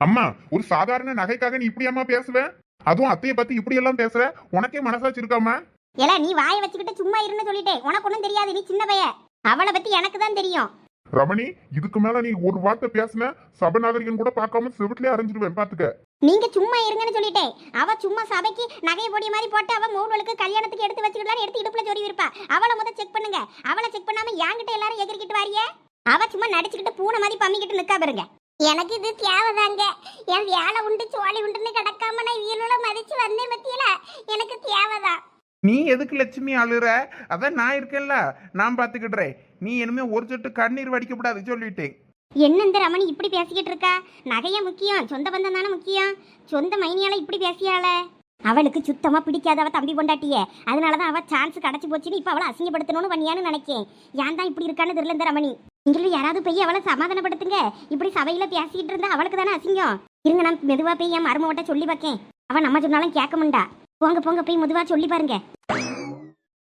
அம்மா ஒரு சாதாரண நகைக்காக நீ இப்படியாம்மா பேசுவ? அதுவும் அத்தைய பத்தி இப்படி எல்லாம் பேசுற? உனக்கே மனசாச்சு இருக்காமா ஏல நீ வாயை வச்சுக்கிட்டு சும்மா இருன்னு சொல்லிட்டேன் உனக்கு ஒன்றும் தெரியாது நீ சின்ன பைய அவளை பத்தி எனக்கு தான் தெரியும். ரமணி இதுக்கு மேல நீ ஒரு வார்த்தை பேசுன சபநாகரிகம் கூட பார்க்காம செவிட்லயே அரைஞ்சிடுவேன் பாத்துக்க. நீங்க சும்மா இருங்கன்னு சொல்லிட்டேன் அவ சும்மா சபைக்கு நகை பொடி மாதிரி போட்டு அவ மூணுகளுக்கு கல்யாணத்துக்கு எடுத்து வச்சுக்கலாம் எடுத்து இடுப்புல சொருவி இருப்பா அவளை முத செக் பண்ணுங்க. அவளை செக் பண்ணாம என்கிட்ட எல்லாரும் எகிரிக்கிட்டு வாரிய? அவ சும்மா நடிச்சுக்கிட்டு பூனை மாதிரி பம்மிக்கிட்டு நிக்கா பாருங்க. எனக்கு இது தேவைதாங்க. என் வேலை உண்டு சோழி உண்டுன்னு கிடக்காம நான் இவளோட மதிச்சு வந்தேன் பத்தியில? எனக்கு தேவைதான் நீ எதுக்கு லட்சுமி அழுற? அதான் நான் இருக்கேன்ல. நான் பார்த்துக்கிடுறேன் நீ இனிமே ஒரு சொட்டு கண்ணீர் வடிக்கப்படாது சொல்லிட்டேன். என்ன இந்த ரமணி இப்படி பேசிக்கிட்டு இருக்கா? நகைய முக்கியம். சொந்த பந்தம் தானே முக்கியம். சொந்த மைனியால இப்படி பேசியாள? அவளுக்கு சுத்தமா பிடிக்காத அவ தம்பி பொண்டாட்டிய. அதனாலதான் அவ சான்ஸ் கிடைச்சு போச்சுன்னு இப்ப அவளை அசிங்கப்படுத்தணும்னு பண்ணியான்னு நினைக்கேன். ஏன் தான் இப்படி இருக்கான்னு தெரியல இந்த ரமணி. நீங்களும் யாராவது போய் அவளை சமாதானப்படுத்துங்க. இப்படி சபையில பேசிக்கிட்டு இருந்தா அவளுக்கு தானே அசிங்கம். இருங்க நான் மெதுவா போய் என் மருமகிட்ட சொல்லி பார்க்கேன் அவன் நம்ம சொன்னாலும் கேட்க மாட்டா. போங்க போங்க போய் மெதுவா சொல்லி பாருங்க.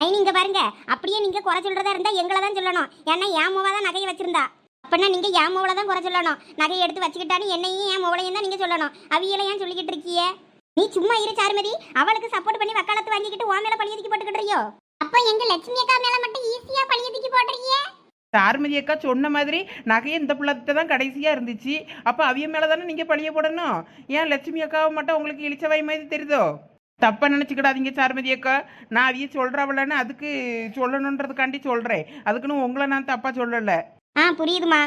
ஐ நீங்க பாருங்க. அப்படியே நீங்க குறை சொல்றதா இருந்தா எங்களை தான் சொல்லணும். ஏன்னா என் மூவா தான் நகையை வச்சிருந்தா. அப்பனா நீங்க என் மூவலை தான் குறை சொல்லணும். நகையை எடுத்து வச்சுக்கிட்டான்னு என்னையும் என் மூவலையும் தான் நீங்க சொல்லணும். அவியலை ஏன் சொல்லிக்கிட்டு இருக்கியே நீ சும்மா இரு சாருமதி. அவளுக்கு சப்போர்ட் பண்ணி வக்காலத்து வாங்கிக்கிட்டு உன் மேல பழியதுக்கு போட்டுக்கிட்டுறியோ அப்ப எங்க லட்சுமி அக்கா மேல மட்டும் ஈஸியா பழியதுக்கு போட்டுருக்கியே? சார்மதி அக்கா சொன்ன மாதிரி நகை இந்த பிள்ளைகிட்ட தான் கடைசியாக இருந்துச்சு. அப்போ அவிய மேலே தானே நீங்கள் பழிய போடணும்? ஏன் லட்சுமி அக்காவை மட்டும் உங்களுக்கு இழிச்சவாய் மாதிரி தெரியுதோ? தப்பாக நினச்சிக்கிடாதீங்க சார்மதி அக்கா. நான் அவிய சொல்கிறவளன்னு அதுக்கு சொல்லணுன்றதுக்காண்டி சொல்கிறேன் அதுக்குன்னு உங்களை நான் தப்பாக சொல்லலை. ஆ புரியுதுமா.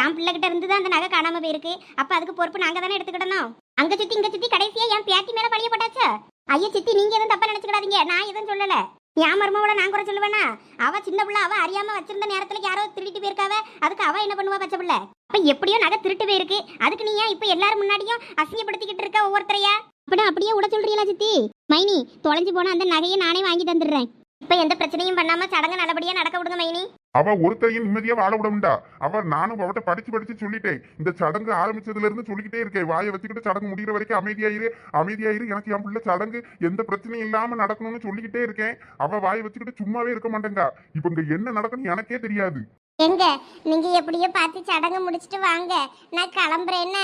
என் பிள்ளைகிட்ட இருந்து தான் அந்த நகை காணாமல் போயிருக்கு. அப்போ அதுக்கு பொறுப்பு நாங்க தானே எடுத்துக்கிடணும்? அங்கே சுற்றி இங்கே சுற்றி கடைசியா என் பேட்டி மேலே பழிய போட்டாச்சா? ஐயா சித்தி நீங்க எதுவும் தப்பா நினச்சிக்கிடாதீங்க. நான் எதுவும் சொல்லலை. என் மருமவோட நான் குறை சொல்லுவேனா? அவ சின்ன பிள்ளை அவ அறியாம வச்சிருந்த நேரத்துல யாரோ திருடிட்டு போயிருக்காவ. அதுக்கு அவ என்ன பண்ணுவா பச்சை பிள்ளை? அப்ப எப்படியோ நகை திருட்டு போயிருக்கு. அதுக்கு நீ ஏன் இப்ப எல்லாரும் முன்னாடியும் அசிங்கப்படுத்திக்கிட்டு இருக்க ஒவ்வொருத்தரையா? அப்படின்னு அப்படியே விட சொல்றீங்களா சித்தி? மைனி தொலைஞ்சு போன அந்த நகையை நானே வாங்கி தந்துடுறேன். இப்ப எந்த பிரச்சனையும் பண்ணாம சடங்கு நல்லபடியா நடக்க விடுங்க மைனி. அவ ஒருத்தையும் நிம்மதியா வாழ விடமுண்டா அவ நானும் அவட்ட படிச்சு படிச்சு சொல்லிட்டேன். இந்த சடங்கு ஆரம்பிச்சதுல இருந்து சொல்லிக்கிட்டே இருக்கேன். வாயை வச்சுக்கிட்டு சடங்கு முடிகிற வரைக்கும் அமைதியாயிரு அமைதியாயிரு எனக்கு என் பிள்ளை சடங்கு எந்த பிரச்சனையும் இல்லாம நடக்கணும்னு சொல்லிக்கிட்டே இருக்கேன். அவ வாயை வச்சுக்கிட்டு சும்மாவே இருக்க மாட்டேங்கா. இப்ப இங்க என்ன நடக்குன்னு எனக்கே தெரியாது. எங்க? நீங்க எப்படியோ பார்த்து சடங்கு முடிச்சிட்டு வாங்க. நான் கிளம்புறேன்.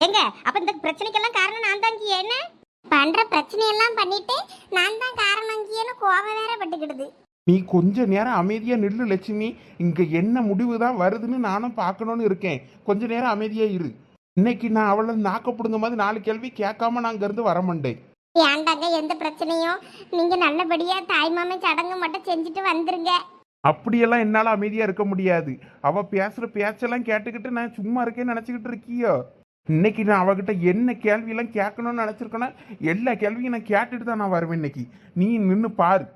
எங்க? அப்ப இந்த பிரச்சனைக்கெல்லாம் காரணம் நான் தான் என்ன? பண்ற பிரச்சனையெல்லாம் பண்ணிட்டு நான் தான் காரணம் கோவம் வேற பட்டுக்கிடுது. நீ கொஞ்ச நேரம் அமைதியாக நில்லு லட்சுமி. இங்கே என்ன முடிவு தான் வருதுன்னு நானும் பார்க்கணுன்னு இருக்கேன். கொஞ்ச நேரம் அமைதியாக இரு. இன்னைக்கு நான் அவளை நாக்கப்படுங்க மாதிரி நாலு கேள்வி கேட்காம நான் அங்கேருந்து வர மாட்டேன். ஏன்டாங்க எந்த பிரச்சனையும்? நீங்க நல்லபடியா தாய்மாமே சடங்கு மட்டும் செஞ்சுட்டு வந்துருங்க. அப்படியெல்லாம் என்னால் அமைதியாக இருக்க முடியாது. அவள் பேசுகிற பேச்செல்லாம் கேட்டுக்கிட்டு நான் சும்மா இருக்கேன்னு நினச்சிக்கிட்டு இருக்கியோ? இன்னைக்கு நான் அவகிட்ட என்ன கேள்வியெல்லாம் கேட்கணும்னு நினச்சிருக்கேன்னா எல்லா கேள்வியும் நான் கேட்டுட்டு தான் நான் வருவேன் இன்னைக்கு. நீ நின்று பாரு.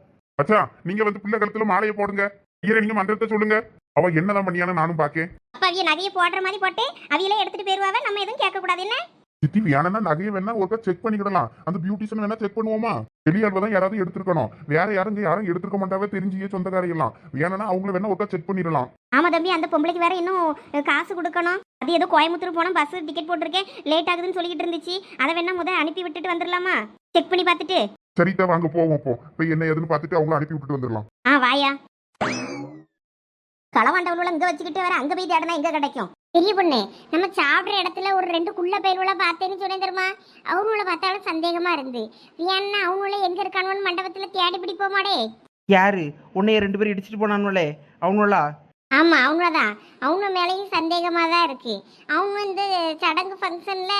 அச்சா நீங்க வந்து பிள்ளை கழுத்துல மாலையை போடுங்க. ஐயரை நீங்க மந்திரத்தை சொல்லுங்க. அவ என்னதான் பண்ணியான்னு நானும் பாக்கேன். அப்ப அவிய நகையை போடுற மாதிரி போட்டு அவியெல்லாம் எடுத்துட்டு போயிருவாவ? நம்ம எதுவும் கேட்க கூடாது என்ன? சித்தி வேணும்னா நகையை வேணா ஒருக்கா செக் பண்ணிக்கிடலாம். அந்த பியூட்டிஷன் வேணா செக் பண்ணுவோமா? வெளியாள் தான் யாராவது எடுத்திருக்கணும். வேற யாரும் யாரும் எடுத்திருக்க மாட்டாவே? தெரிஞ்சியே சொந்தக்காரையெல்லாம். வேணும்னா அவங்கள வேணா ஒருக்கா செக் பண்ணிடலாம். ஆமா தம்பி அந்த பொம்பளைக்கு வேற இன்னும் காசு கொடுக்கணும். அது ஏதோ கோயம்புத்தூர் போனோம் பஸ் டிக்கெட் போட்டிருக்கேன். லேட் ஆகுதுன்னு சொல்லிக்கிட்டு இருந்துச்சு. அதை வேணா முத அனுப்பி விட்டுட்டு வந்துடலாமா? செக் பண்ணி பார்த்துட்டு. சரிதா வாங்க போவோம் இப்போ போய் என்ன ஏதுன்னு பார்த்துட்டு அவங்கள அனுப்பி விட்டுட்டு வந்துடலாம் ஆ வாயா. களவாண்டவள இங்க வச்சுக்கிட்டு வர அங்க போய் தேடனா எங்க கிடைக்கும்? பெரிய பொண்ணு நம்ம சாப்பிடுற இடத்துல ஒரு ரெண்டு குள்ள பயிர்வுல பார்த்தேன்னு சொன்னேன் தெரியுமா? அவனுள்ள பார்த்தாலும் சந்தேகமா இருந்து. ஏன்னா அவனுள்ள எங்க இருக்கானுன்னு மண்டபத்துல தேடி பிடிப்போமாடே யாரு? உன்னைய ரெண்டு பேரும் இடிச்சிட்டு போனானுங்களே அவனுங்களா ஆமா அவங்களதான் அவங்க மேலேயும் சந்தேகமா தான் இருக்கு. அவங்க வந்து சடங்கு ஃபங்க்ஷன்ல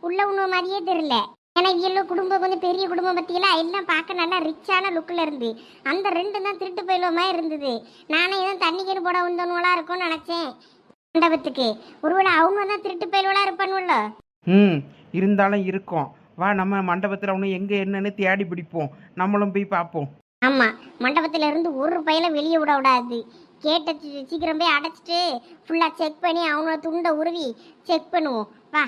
உள்ள உணவு மாதிரியே தெரியல. ஏன்னா இவ்வளோ குடும்பம் கொஞ்சம் பெரிய குடும்பம் பத்தியெல்லாம் எல்லாம் பார்க்க நல்லா ரிச்சான லுக்கில் இருந்து. அந்த ரெண்டு தான் திருட்டு போயிலுவமா இருந்தது. நானே எதுவும் தண்ணி கேடு போட வந்தவங்களா இருக்கும்னு நினச்சேன். மண்டபத்துக்கு. ஒருவேளை அவங்க தான் திருட்டு போயிலுவலா இருப்பானுல்ல ம் இருந்தாலும் இருக்கும். வா நம்ம மண்டபத்தில் அவனு எங்கே என்னன்னு தேடி பிடிப்போம். நம்மளும் போய் பார்ப்போம். ஆமா மண்டபத்துல இருந்து ஒரு பையில வெளியே விட விடாது. கேட்ட சீக்கிரம் போய் அடைச்சிட்டு ஃபுல்லா செக் பண்ணி அவனோட துண்டை உருவி செக் பண்ணுவோம். வா.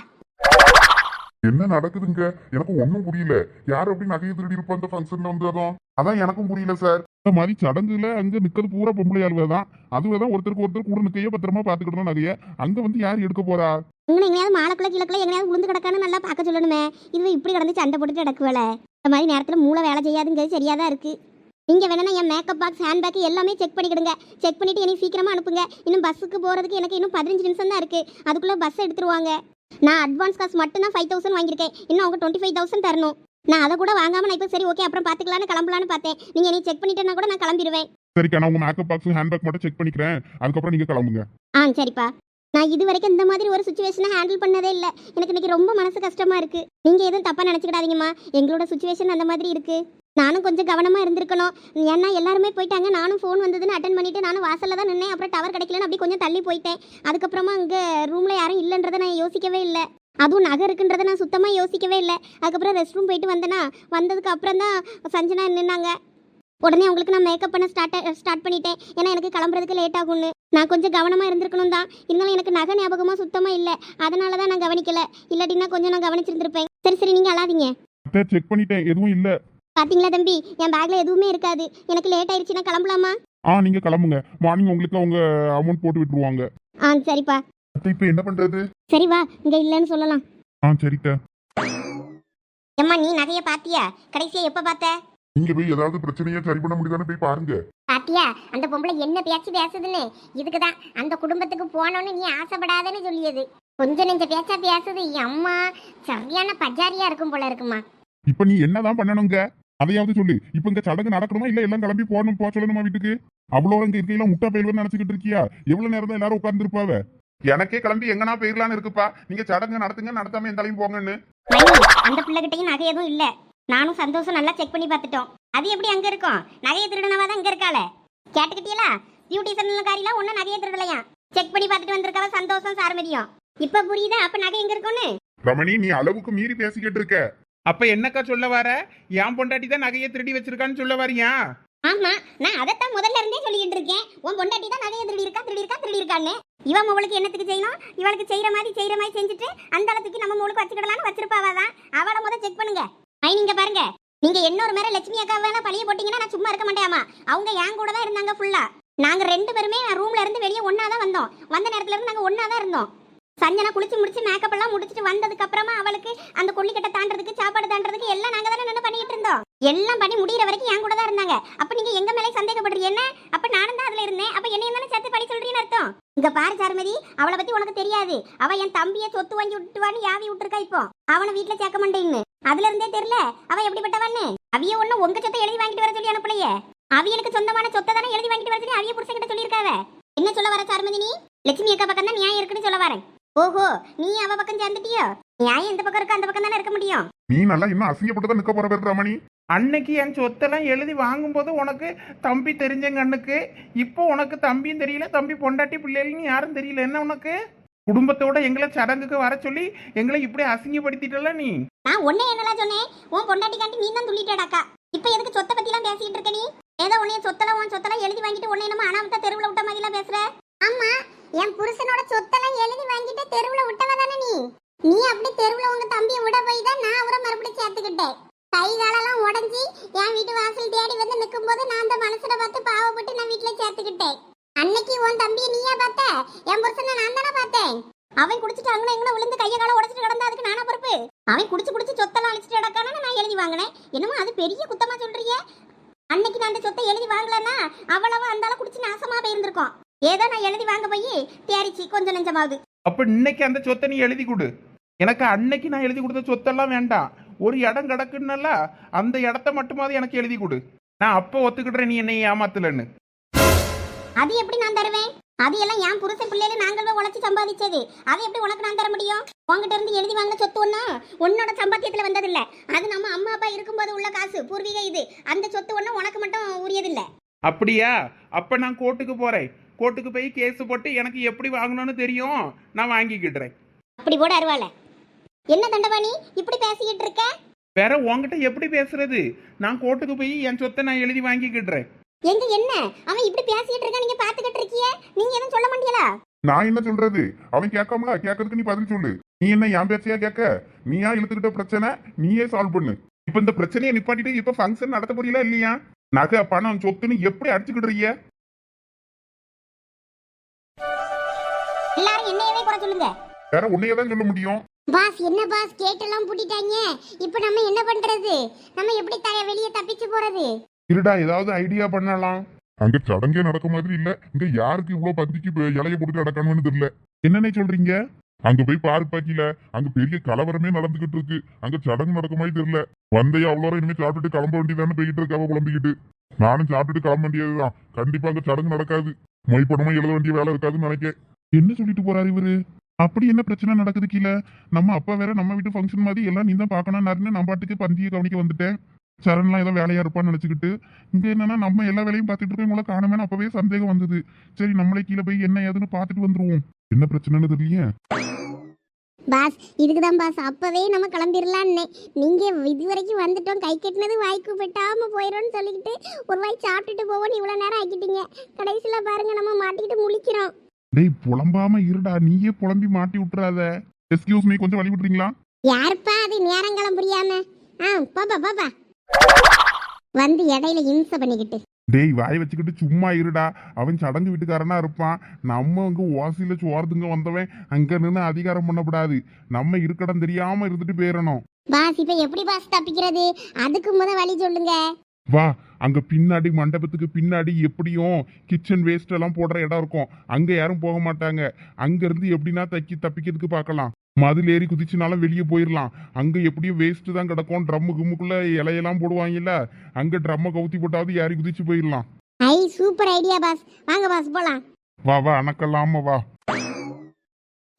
என்ன நடக்குதுங்க? எனக்கு ஒண்ணும் புரியல. யார் அப்படி நகையை திருடி இருப்பா அந்த ஃபங்க்ஷன்ல வந்ததும் அதான்? எனக்கும் புரியல சார் இந்த மாதிரி சடங்குல அங்க நிக்கிறது பூரா பொம்பளை ஆளுவே தான். அதுவதான் ஒருத்தருக்கு ஒருத்தர் கூட நிக்கையே பத்திரமா பாத்துக்கிடணும் நகைய. அங்க வந்து யார் எடுக்க போறா? இவனை எங்கேயாவது மாலக்குள்ள கிழக்குல எங்கேயாவது விழுந்து கிடக்கான்னு நல்லா பார்க்க சொல்லணுமே. இது இப்படி கிடந்து சண்டை போட்டுட்டு கிடக்குவேல. இந்த மாதிரி நேரத்தில் மூளை வேலை செய்யாதுங்கிறது சரியா தான் இருக்கு. நீங்க வேணா என் மேக்கப் பாக்ஸ் ஹேண்ட் பேக் எல்லாமே செக் பண்ணிக்கிடுங்க. செக் பண்ணிட்டு எனக்கு சீக்கிரமா அனுப்புங்க. இன்னும் பஸ்ஸுக்கு போறதுக்கு எனக்கு இன்னும் பதினஞ்சு நிமிஷம் தான் இருக்கு. அதுக்குள்ள பஸ் எடுத்துருவாங்க. நான் அட்வான்ஸ் காசு மட்டும் தான் ஃபைவ் தௌசண்ட் வாங்கியிருக்கேன். இன்னும் அவங்க டுவெண்ட்டி ஃபைவ் தௌசண்ட் தரணும். நான் அதை கூட வாங்காம நான் இப்போ சரி ஓகே அப்புறம் பார்த்துக்கலான்னு கிளம்பலான்னு பார்த்தேன். நீங்கள் நீ செக் பண்ணிட்டேன்னா கூட நான் கிளம்பிடுவேன் சரிக்கா நான் உங்க மேக்கப் பாக்ஸ் ஹேண்ட்பேக் மட்டும் செக் பண்ணிக்கிறேன். அதுக்கப்புறம் நீங்க கிளம்புங்க. ஆ சரிப்பா. நான் இது வரைக்கும் இந்த மாதிரி ஒரு சுச்சுவேஷனை ஹேண்டில் பண்ணதே இல்லை. எனக்கு இன்னைக்கு ரொம்ப மனசு கஷ்டமா இருக்கு. நீங்க எதுவும் தப்பா நினைச்சுக்கிடாதீங்கம்மா. எங்களோட சுச்சுவேஷன் அந்த மாதிரி இருக்கு. நானும் கொஞ்சம் கவனமாக இருந்திருக்கணும். ஏன்னா எல்லாருமே போயிட்டாங்க. நானும் ஃபோன் வந்ததுன்னு அட்டன் பண்ணிவிட்டு நானும் வாசலில் தான் நின்னேன். அப்புறம் டவர் கிடைக்கலன்னு அப்படி கொஞ்சம் தள்ளி போயிட்டேன். அதுக்கப்புறமா அங்கே ரூமில் யாரும் இல்லைன்றதை நான் யோசிக்கவே இல்லை. அதுவும் நகை இருக்குன்றதை நான் சுத்தமாக யோசிக்கவே இல்லை. அதுக்கப்புறம் ரெஸ்ட் ரூம் போயிட்டு வந்தேன்னா வந்ததுக்கு அப்புறம் தான் சஞ்சனா நின்னாங்க. உடனே அவங்களுக்கு நான் மேக்கப் பண்ண ஸ்டார்ட் ஸ்டார்ட் பண்ணிட்டேன். ஏன்னா எனக்கு கிளம்புறதுக்கு லேட் ஆகும்னு. நான் கொஞ்சம் கவனமாக இருந்திருக்கணும் தான். இருந்தாலும் எனக்கு நகை ஞாபகமாக சுத்தமாக இல்லை. அதனால தான் நான் கவனிக்கல. இல்லாட்டின்னா கொஞ்சம் நான் கவனிச்சிருந்திருப்பேன். சரி சரி நீங்கள் அழாதீங்க. செக் பண்ணிட்டேன். எதுவும் இல்லை. பாத்தீங்களா தம்பி? என் பேக்ல எதுவுமே இருக்காது. எனக்கு லேட் ஆயிடுச்சுன்னா கிளம்பலாமா? ஆ நீங்க கிளம்புங்க. மார்னிங் உங்களுக்கு அவங்க அமௌண்ட் போட்டு விட்டுருவாங்க. ஆ சரிப்பா. அத்தை இப்போ என்ன பண்றது? சரி வா இங்க இல்லைன்னு சொல்லலாம். ஆ சரிக்கா. ஏம்மா நீ நகையை பாத்தியா? கடைசியா எப்ப பார்த்த? நீங்க போய் ஏதாவது பிரச்சனையை சரி பண்ண முடியுதான்னு போய் பாருங்க. பாத்தியா? அந்த பொம்பளை என்ன பேச்சு பேசுதுன்னு. இதுக்கு தான் அந்த குடும்பத்துக்கு போனோன்னு நீ ஆசைப்படாதன்னு சொல்லியது. கொஞ்சம் நெஞ்ச பேச்சா பேசுது என் அம்மா சரியான பஜாரியா இருக்கும் போல இருக்குமா. இப்போ நீ என்னதான் பண்ணணுங்க? அதையாவது சொல்லு. இப்போ இங்க சடங்கு நடக்கணுமா? இல்ல எல்லாம் கிளம்பி போகணும் போக சொல்லணுமா வீட்டுக்கு? அவ்வளோ இங்க இருக்கையில முட்டை பயில்வன்னு நினைச்சுக்கிட்டு இருக்கியா? எவ்வளவு நேரம் தான் எல்லாரும் உட்கார்ந்து இருப்பாவ எனக்கே கிளம்பி எங்கனா போயிடலான்னு இருக்குப்பா. நீங்க சடங்கு நடத்துங்க நடத்தாம எந்த தலையும் போங்கன்னு. அந்த பிள்ளைகிட்டையும் நகை எதுவும் இல்ல. நானும் சந்தோஷம் நல்லா செக் பண்ணி பார்த்துட்டோம். அது எப்படி அங்க இருக்கும்? நகையை திருடனவா தான் இங்க இருக்காள? கேட்டுக்கிட்டீங்களா? பியூட்டிஷன் காரிலாம் ஒன்னும் நகையை திருடலையா? செக் பண்ணி பார்த்துட்டு வந்திருக்கவ சந்தோஷம் சாரமரியம் இப்ப புரியுதா? அப்ப நகை எங்க இருக்கும்னு? ரமணி நீ அளவுக்கு மீறி பேசிக்கிட்டு இருக்க. அப்ப என்னக்கா சொல்ல வர? என் பொண்டாட்டி தான் நகையை திருடி வச்சிருக்கான்னு சொல்ல வரியா? ஆமா நான் அதைத்தான் முதல்ல இருந்தே சொல்லிட்டு இருக்கேன். உன் பொண்டாட்டி தான் நகையை திருடி இருக்கா திருடி இருக்கா திருடி இருக்கான்னு. இவன் அவளுக்கு என்னத்துக்கு செய்யணும்? இவளுக்கு செய்யற மாதிரி செய்யற மாதிரி செஞ்சுட்டு அந்த அளவுக்கு நம்ம மூளுக்கு வச்சுக்கிடலாம்னு வச்சிருப்பாவா தான்? அவளை முதல் செக் பண்ணுங்க. ஐ நீங்க பாருங்க. நீங்க இன்னொரு மேல லட்சுமி அக்கா வேணா பழிய போட்டீங்கன்னா நான் சும்மா இருக்க மாட்டேமா அவங்க என் கூட தான் இருந்தாங்க ஃபுல்லா நாங்க ரெண்டு பேருமே ரூம்ல இருந்து வெளியே ஒன்னா தான் வந்தோம். வந்த நேரத்துல இருந்து நாங்க ஒன்னா தான் இருந்தோம். சஞ்சனா குளிச்சு முடிச்சு மேக்கப் எல்லாம் முடிச்சிட்டு வந்ததுக்கு அப்புறமா அவளுக்கு அந்த கொல்லிக்கட்டை தாண்டறதுக்கு சாப்பாடு தாண்டறதுக்கு எல்லாம் நாங்க தானே நின்று பண்ணிட்டு இருந்தோம். எல்லாம் பண்ணி முடியிற வரைக்கும் என் கூட தான் இருந்தாங்க. அப்ப நீங்க எங்க மேலே சந்தேகப்படுறீங்க? என்ன? அப்ப நானும் தான் அதுல இருந்தேன். அப்ப என்னையும் தானே சேர்த்து பழி சொல்றீங்கன்னு அர்த்தம். இங்க பாரு சார்மதி அவளை பத்தி உனக்கு தெரியாது. அவ என் தம்பிய சொத்து வாங்கி விட்டுவான்னு யாவி விட்டுருக்கா இப்போ. அவனை வீட்டுல சேர்க்க மாட்டேன்னு. அதுல இருந்தே தெரியல. அவ எப்படிப்பட்டவன்னு? அவிய ஒண்ணு உங்க சொத்தை எழுதி வாங்கிட்டு வர சொல்லி அனுப்பலையே. அவியலுக்கு சொந்தமான சொத்தை தானே எழுதி வாங்கிட்டு வர சொல்லி அவிய புருஷன் கிட்ட சொல்லியிருக்காவ. என்ன சொல்ல வர சார்மதி நீ? லட்சுமி அக்கா பக்கம் தான் நியாயம் இருக்குன்னு சொல்ல வரேன். ஓஹோ நீ அவ பக்கம் சேர்ந்துட்டியோ? நியாயம் இந்த பக்கம் இருக்கு அந்த பக்கம் தானே இருக்க முடியும். நீ நல்லா இன்னும் அசிங்கப்பட்டு தான் நிக்க போற பேர் ரமணி. அன்னைக்கு என் சொத்தெல்லாம் எழுதி வாங்கும்போது உனக்கு தம்பி தெரிஞ்ச கண்ணுக்கு இப்போ உனக்கு தம்பியும் தெரியல தம்பி பொண்டாட்டி பிள்ளைகள்னு யாரும் தெரியல. என்ன உனக்கு? குடும்பத்தோட எங்களை சடங்குக்கு வர சொல்லி எங்களை இப்படி அசிங்கப்படுத்திட்டல நீ? நான் உன்னை என்னலாம் சொன்னேன்? உன் பொண்டாட்டிக்காண்டி நீ தான் துள்ளிட்டடாக்கா. இப்ப எதுக்கு சொத்தை பத்தி எல்லாம் பேசிட்டு இருக்க நீ? ஏதோ உன்னைய சொத்தெல்லாம் உன் சொத்தெல்லாம் எழுதி வாங்கிட்டு உன்னை நம்ம அனாமத்தா தெருவுல விட்ட மாதிரி எல்லாம் பேசுற? ஆமா என் புருஷனோட சொத்தெல்லாம் எழுதி வாங்கிட்டு தெருவுல விட்டவ தானே நீ? நீ அப்படி தெருவுல உங்க தம்பியை விட போய் தான் நான் அவரை மறுபடியும் சேர்த்துக்கிட்டேன். கை காலெல்லாம் உடஞ்சி என் வீட்டு வாசல் தேடி வந்து நிற்கும் போது நான் அந்த மனசுல பார்த்து பாவப்பட்டு நான் வீட்டுல சேர்த்துக்கிட்டேன். அன்னைக்கு உன் தம்பியை நீயா பார்த்த? என் புருஷனை நான் தானே பார்த்தேன். அவன் குடிச்சிட்டு அங்கே எங்கே விழுந்து கையை கால உடச்சிட்டு கிடந்தா அதுக்கு நானா பொறுப்பு? அவன் குடிச்சு குடிச்சு சொத்தெல்லாம் அழிச்சிட்டு கிடக்கானு நான் எழுதி வாங்கினேன். என்னமோ அது பெரிய குத்தமா சொல்றீங்க. அன்னைக்கு நான் அந்த சொத்தை எழுதி வாங்கலன்னா அவ்வளவா அந்தால குடிச்சு நாசமா போயிருந்திருக்கோம். ஏதோ நான் எழுதி வாங்க போய் தேரிச்சு கொஞ்சம் நெஞ்சமாவது. அப்ப இன்னைக்கு அந்த சொத்தை நீ எழுதி கொடு. எனக்கு அன்னைக்கு நான் எழுதி கொடுத்த சொத்தெல்லாம் வேண்டாம். ஒரு இடம் கிடக்குன்னல்ல அந்த இடத்த மட்டுமாவது எனக்கு எழுதி கொடு. நான் அப்போ ஒத்துக்கிடுறேன் நீ என்னை ஏமாத்தலன்னு. அது எப்படி நான் தருவேன்? அது எல்லாம் என் புருஷன் பிள்ளைகள் நாங்களே உழைச்சி சம்பாதிச்சது. அதை எப்படி உனக்கு நான் தர முடியும்? உங்ககிட்ட இருந்து எழுதி வாங்க சொத்து ஒண்ணா உன்னோட சம்பாத்தியத்துல வந்ததில்ல. அது நம்ம அம்மா அப்பா இருக்கும்போது உள்ள காசு பூர்வீக இது. அந்த சொத்து ஒண்ணு உனக்கு மட்டும் உரியதில்ல. அப்படியா? அப்ப நான் கோர்ட்டுக்கு போறேன். கோர்ட்டுக்கு போய் கேஸ் போட்டு எனக்கு எப்படி வாங்கணும்னு தெரியும்? நான் வாங்கிக்கிடுறேன் அப்படி போட அருவாள. என்ன தண்டபாணி இப்படி பேசிக்கிட்டு இருக்க? வேற உன்கிட்ட எப்படி பேசுறது? நான் கோர்ட்டுக்கு போய் என் சொத்தை நான் எழுதி வாங்கிக்கிடுறேன் எங்க என்ன? அவன் இப்படி பேசிக்கிட்டு இருக்க நீங்க பாத்துக்கிட்டு இருக்கிய? நீங்க எதுவும் சொல்ல மாட்டீங்களா நான் என்ன சொல்றது? அவன் கேட்காமல? கேட்கறதுக்கு நீ பதில் சொல்லு. நீ என்ன என் பேச்சையா கேட்க? நீயா இழுத்துக்கிட்ட பிரச்சனை? நீயே சால்வ் பண்ணு. இப்ப இந்த பிரச்சனையை நிப்பாட்டிட்டு இப்ப ஃபங்க்ஷன் நடத்த போறீங்களா இல்லையா? நகை பணம் சொத்துன்னு எப்படி அடிச்சுக்கிடுறீங்க எல்லாரும் என்னையவே குறை சொல்லுங்க. வேற உன்னையே தான் சொல்ல முடியும். பாஸ் என்ன பாஸ்? கேட்டெல்லாம் பூட்டிட்டாங்க. இப்போ நம்ம என்ன பண்றது? நம்ம எப்படி தய வெளியே தப்பிச்சு போறது? இருடா ஏதாவது ஐடியா பண்ணலாம். அங்க சடங்கே நடக்க மாதிரி இல்ல. இங்க யாருக்கு இவ்வளவு பந்திக்கு இப்ப இலைய போட்டு நடக்கணும்னு தெரியல. என்னன்னே சொல்றீங்க? அங்க போய் பாரு பாக்கில. அங்க பெரிய கலவரமே நடந்துகிட்டு இருக்கு. அங்க சடங்கு நடக்க மாதிரி தெரியல. வந்தையா அவ்வளோ இனிமே சாப்பிட்டுட்டு கிளம்ப வேண்டியதானே போய்கிட்டு இருக்காவ குழம்பிக்கிட்டு நானும் சாப்பிட்டுட்டு கிளம்ப வேண்டியதுதான். கண்டிப்பா அங்க சடங்கு நடக்காது. மொய்ப்படமா எழுத வேண்டிய வேலை இருக்காதுன்னு நினைக்க என்ன சொல்லிட்டு போறாரு இவரு? அப்படி என்ன பிரச்சனை நடக்குது கீழே? நம்ம அப்பா வேற நம்ம வீட்டு ஃபங்க்ஷன் மாதிரி எல்லாம் நீ தான் பார்க்கணும்னாருன்னு நான் பாட்டுக்கு பந்தியை கவனிக்க வந்துட்டேன். சரண்லாம் ஏதோ வேலையா இருப்பான்னு நினச்சிக்கிட்டு இங்கே என்னன்னா நம்ம எல்லா வேலையும் பார்த்துட்டு இருக்கோம். உங்களை காணுமேனு அப்பவே சந்தேகம் வந்தது. சரி நம்மளே கீழே போய் என்ன ஏதுன்னு பார்த்துட்டு வந்துருவோம். என்ன பிரச்சனைன்னு தெரியல பாஸ் இதுக்கு தான் பாஸ். அப்பவே நம்ம கிளம்பிடலான்னு நீங்க இது வரைக்கும் வந்துட்டோம். கை கட்டினது வாய்க்கு பெட்டாம போயிடும்னு சொல்லிக்கிட்டு ஒரு வாய் சாப்பிட்டுட்டு போவோம்னு இவ்வளவு நேரம் ஆக்கிட்டீங்க. கடைசியில பாருங்க நம்ம மாட்டிக்கிட்டு முழிக்கிறோம். டேய் புலம்பாம இருடா. நீயே புலம்பி மாட்டி விட்டுறாத. எஸ்கியூஸ் மீ கொஞ்சம் வழி விட்டுறீங்களா யாருப்பா அது? நேரங்காலம் புரியாம ஆ பாப்பா பாப்பா வந்து இடையில இம்சை பண்ணிக்கிட்டு. டேய் வாய் வச்சுக்கிட்டு சும்மா இருடா. அவன் சடங்கு வீட்டுக்காரனா இருப்பான். நம்ம அங்க ஓசியில சோர்துங்க வந்தவன் அங்க நின்று அதிகாரம் பண்ணக்கூடாது நம்ம இருக்கடம் தெரியாம இருந்துட்டு போயிடணும் பாஸ் இப்ப எப்படி பாஸ் தப்பிக்கிறது? அதுக்கு முத வழி சொல்லுங்க. வா அங்க பின்னாடி மண்டபத்துக்கு பின்னாடி எப்படியும் கிச்சன் வேஸ்ட் எல்லாம் போடுற இடம் இருக்கும். அங்க யாரும் போக மாட்டாங்க. அங்க இருந்து எப்படின்னா தக்கி தப்பிக்கிறதுக்கு பார்க்கலாம். மதில் ஏறி குதிச்சுனாலும் வெளியே போயிடலாம் அங்க எப்படியும் வேஸ்ட் தான் கிடக்கும். ட்ரம்மு கும்முக்குள்ள இலையெல்லாம் போடுவாங்கல்ல. அங்க ட்ரம்மை கவுத்தி போட்டாவது ஏறி குதிச்சு போயிடலாம் ஐ சூப்பர் ஐடியா பாஸ் வாங்க பாஸ் போலாம். வா வா அணக்கல்லாம வா.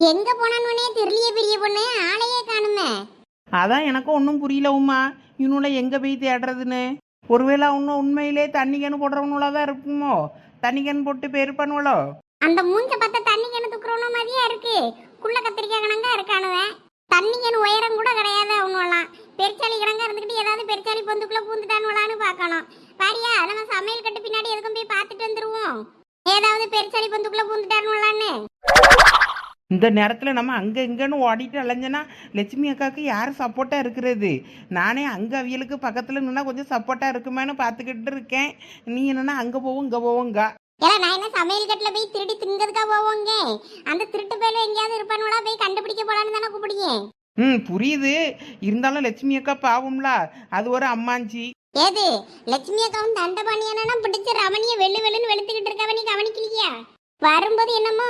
எங்க போனான்னு தெரியலையே பெரிய பொண்ணு. ஆளையே காணுமே. அதான் எனக்கும் ஒன்றும் புரியல உமா. இவனுல எங்கே போய் தேடுறதுன்னு? ஒருவேளை அவனும் உண்மையிலே தண்ணி கேனு போடுறவனுல தான் இருக்குமோ? தண்ணி கேன் போட்டு பேர் அந்த மூஞ்ச பார்த்தா தண்ணி கேனு துக்குறவன மாதிரியா இருக்கு. குள்ள கத்திரிக்காய் கணங்கா இருக்கானுவன் தண்ணி கேனு உயரம் கூட கிடையாது அவனுவலாம். பெருச்சாளி கணங்கா இருந்துக்கிட்டு ஏதாவது பெருச்சாளி பொந்துக்குள்ள பூந்துட்டானுவலான்னு பார்க்கணும். பாரியா நம்ம சமையல் கட்டு பின்னாடி எதுக்கும் போய் பார்த்துட்டு வந்துருவோம். ஏதாவது பெருச்சாளி பொந்துக்குள்ள பூந்துட்டானுவலான்னு இந்த நேரத்தில் நம்ம அங்கே இங்கேன்னு ஓடிட்டு அலைஞ்சனா லட்சுமி அக்காவுக்கு யார் சப்போர்ட்டாக இருக்கிறது? நானே அங்கே அவியலுக்கு பக்கத்தில் நின்னா கொஞ்சம் சப்போர்ட்டாக இருக்குமேன்னு பார்த்துக்கிட்டு இருக்கேன். நீ என்னன்னா அங்கே போவோம் இங்கே போவோங்க ஏல நான் என்ன சமையல் கட்டுல போய் திருடி திங்கிறதுக்கா போவோங்க? அந்த திருட்டு பேர்ல எங்கேயாவது இருப்பானுவலா போய் கண்டுபிடிக்க போலான்னு தானே கூப்பிடுங்க. ம் புரியுது. இருந்தாலும் லட்சுமி அக்கா பாவம்ல. அது ஒரு அம்மாஞ்சி. ஏது? லட்சுமி அக்காவும் தண்டபாணியானா பிடிச்ச ரமணிய வெள்ளு வெள்ளுன்னு வெளுத்துக்கிட்டு இருக்கவ நீ கவனிக்கலையா? வரும்போது என்னமோ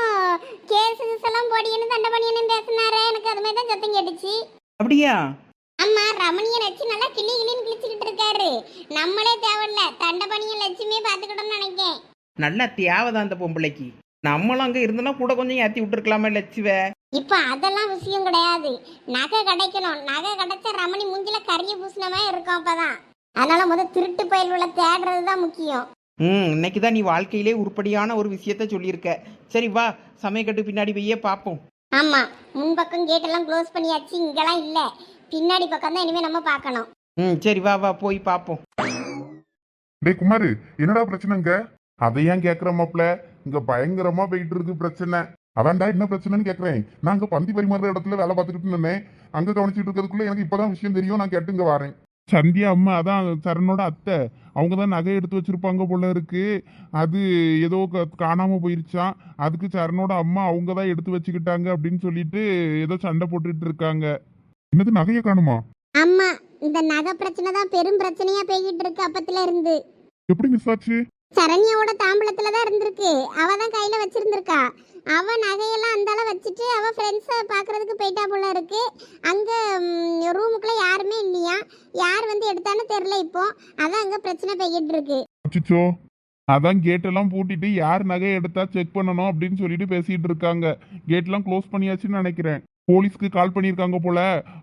கேஸ் எல்லாம் போடின்னு தண்டபாணியனும் பேசினாரே. எனக்கு அது மாதிரி தான் சத்தம் கேட்டுச்சு. அப்படியா? அம்மா ரமணியன் வச்சு நல்லா கிளி கிளின்னு கிழிச்சுக்கிட்டு இருக்காரு. நம்மளே தேவையில்ல. தண்டபாணியன் லட்சுமியே பார்த்துக்கிட்டோம்னு நினைக்கேன். நல்ல தேவைதான் அந்த பொம்பளைக்கு. நம்மளும் அங்கே இருந்தோன்னா கூட கொஞ்சம் ஏற்றி விட்டுருக்கலாமே லட்சுவ. இப்போ அதெல்லாம் விஷயம் கிடையாது. நகை கிடைக்கணும். நகை கிடைச்சா ரமணி மூஞ்சில கரிய பூசினமே இருக்கும் அப்பதான். அதனால முத திருட்டு பயலுள்ள தேடுறது தான் முக்கியம். ம் இன்னைக்கு தான் நீ வாழ்க்கையிலே உருப்படியான ஒரு விஷயத்த சொல்லியிருக்க. சரி வா சமயக்கட்டு பின்னாடி போயே பார்ப்போம் ஆமா முன்பக்கம் கேட்டெல்லாம் க்ளோஸ் பண்ணியாச்சு இங்கெல்லாம் இல்ல. பின்னாடி பக்கம் தான் இனிமே நம்ம பார்க்கணும். ம் சரி வா வா போய் பார்ப்போம் டேய் குமாரு என்னடா பிரச்சனைங்க? அதை ஏன் கேக்குற மாப்ள இங்க பயங்கரமா போயிட்டு இருக்கு பிரச்சனை. அதான்டா என்ன பிரச்சனைன்னு கேக்குறேன். நான் அங்க பந்தி பரிமாறுற இடத்துல வேலை பார்த்துக்கிட்டு நின்னேன். அங்க கவனிச்சிட்டு இருக்கிறதுக்குள்ள எனக்கு இப்பதான் விஷயம் தெரியும். நான் கேட்டு இங்க வரேன். சந்தியா அம்மா அதான் சரணோட அத்தை. அவங்க தான் நகை எடுத்து வச்சிருப்பாங்க போல இருக்கு. அது ஏதோ க- காணாம போயிருச்சான் அதுக்கு சரணோட அம்மா அவங்க தான் எடுத்து வச்சுக்கிட்டாங்க அப்படின்னு சொல்லிட்டு ஏதோ சண்டை போட்டுட்டு இருக்காங்க. என்னது நகையை காணுமா? ஆமா இந்த நகை பிரச்சனை தான் பெரும் பிரச்சனையா போய்கிட்டு இருக்கு அப்பத்துல இருந்து. எப்படி மிஸ் ஆச்சு? சரண்யாவோட தாம்பளத்துல தான் இருந்திருக்கு. அவ தான் கையில வச்சிருந்திருக்கா. அவ நகையெல்லாம் அந்தால வச்சுட்டு அவ ஃப்ரெண்ட்ஸை பார்க்கறதுக்கு போயிட்டா போல இருக்கு. அங்க ரூமுக்குள்ள யாருமே இல்லையா? யார் வந்து எடுத்தான்னு தெரியல இப்போ. அதான் அங்க பிரச்சனை பெய்கிட்டு இருக்கு. அச்சோ அதான் கேட் எல்லாம் பூட்டிட்டு யார் நகை எடுத்தா செக் பண்ணணும் அப்படின்னு சொல்லிட்டு பேசிட்டு இருக்காங்க. கேட் எல்லாம் க்ளோஸ் பண்ணியாச்சுன்னு நினைக்கிறேன். போலீஸ்க்கு கால் பண்ணியிருக்காங்க போல.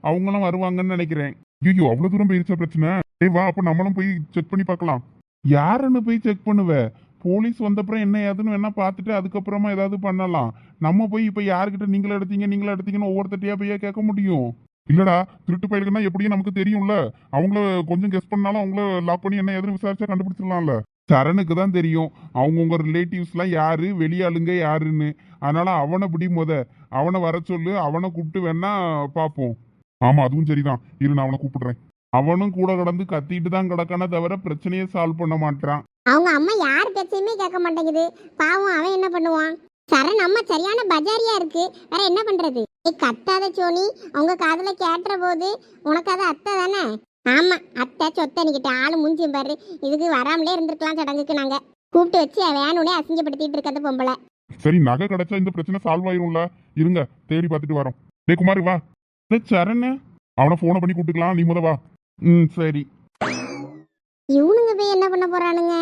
அவங்களும் வருவாங்கன்னு நினைக்கிறேன். ஐயோ அவ்வளவு தூரம் போயிருச்சா பிரச்சனை? ஏ வா அப்ப நம்மளும் போய் செக் பண்ணி பார்க்கலாம். யாருன்னு போய் செக் பண்ணுவ? போலீஸ் வந்தப்புறம் என்ன ஏதுன்னு வேணா பார்த்துட்டு அதுக்கப்புறமா ஏதாவது பண்ணலாம். நம்ம போய் இப்போ யாருக்கிட்ட நீங்களே எடுத்தீங்க நீங்களே எடுத்தீங்கன்னு ஒவ்வொருத்தட்டியா போய் கேட்க முடியும். இல்லடா திருட்டு பயிலுக்குன்னா எப்படியும் நமக்கு தெரியும்ல. அவங்கள கொஞ்சம் கெஸ் பண்ணாலும் அவங்கள லாக் பண்ணி என்ன ஏதுன்னு விசாரிச்சா கண்டுபிடிச்சிடலாம்ல. சரணுக்கு தான் தெரியும். அவங்கவுங்க ரிலேட்டிவ்ஸ்லாம் யாரு? வெளியாளுங்க யாருன்னு. அதனால அவனை பிடி முத. அவனை வர சொல்லு அவனை கூப்பிட்டு வேணா பார்ப்போம். ஆமா அதுவும் சரிதான். இரு நான் அவனை கூப்பிடுறேன். அவனும் கூட கடந்து கத்திட்டு தான் கிடக்கானே தவிர பிரச்சனையை சால்வ் பண்ண மாட்டான் அவங்க அம்மா யார் பேச்சையுமே கேட்க மாட்டேங்குது. பாவம் அவன் என்ன பண்ணுவான்? சரண் அம்மா சரியான பஜாரியா இருக்கு. வேற என்ன பண்றது? நீ கத்தாத சோனி அவங்க காதுல கேட்டுற போது உனக்கு அது அத்தை தானே? ஆமா அத்தை சொத்தை நிக்கிட்ட ஆளு மூஞ்சியும் பாரு. இதுக்கு வராமலே இருந்திருக்கலாம் சடங்குக்கு நாங்க. கூப்பிட்டு வச்சு வேணுனே அசிங்கப்படுத்திட்டு இருக்க அந்த பொம்பளை. சரி நகை கிடைச்சா இந்த பிரச்சனை சால்வ் ஆயிரும்ல. இருங்க தேடி பார்த்துட்டு வரோம். டேய் குமார் வா. சரண். அவனை ஃபோனை பண்ணி கூப்பிட்டுக்கலாம். நீ முத வா. ம் சரி. இவனுங்க போய் என்ன பண்ண போறானுங்க?